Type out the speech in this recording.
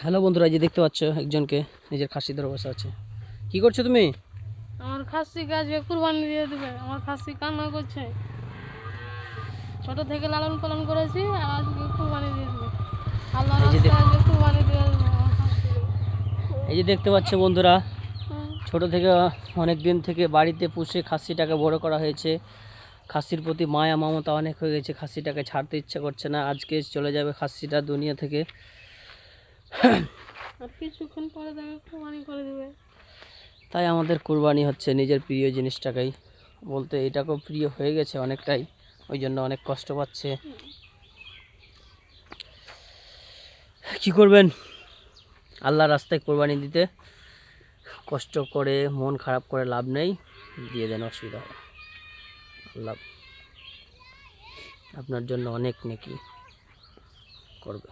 Hello বন্ধুরা এই যে দেখতে পাচ্ছ একজনকে নিজের খাসি ধরে বসে আছে। কি করছ তুমি? আমার খাসি গাছকে কুরবানি দিয়ে দেবে আমার খাসি কান্না করছে। ছোট থেকে লালন পালন করেছি আর আজকে কুরবানি দিয়ে দেবে। আল্লাহ আজকে কুরবানি দিয়ে দেবে এই যে দেখতে পাচ্ছ বন্ধুরা হুম। ছোট থেকে অনেক দিন থেকে বাড়িতে পুষে খাসিটাকে বড় করা হয়েছে। খাসির প্রতি মায়া মমতা অনেক হয়ে গেছে খাসিটাকে ছাড়তে ইচ্ছা করছে না। আজকে চলে যাবে খাসিটা দুনিয়া থেকে। আর কিছুক্ষণ পরে কুরবানি করে দেবে। তাই আমাদের কুরবানি হচ্ছে নিজের প্রিয় জিনিসটাকেই। বলতে এটাকেও প্রিয় হয়ে গেছে অনেকটাই, ওই জন্য অনেক কষ্ট পাচ্ছে। কি করবেন? আল্লাহ রাস্তায় কোরবানি দিতে কষ্ট করে, মন খারাপ করে লাভ নেই। দিয়ে দেন অসুবিধা হবে আল্লাহ আপনার জন্য অনেক নেকি করবে।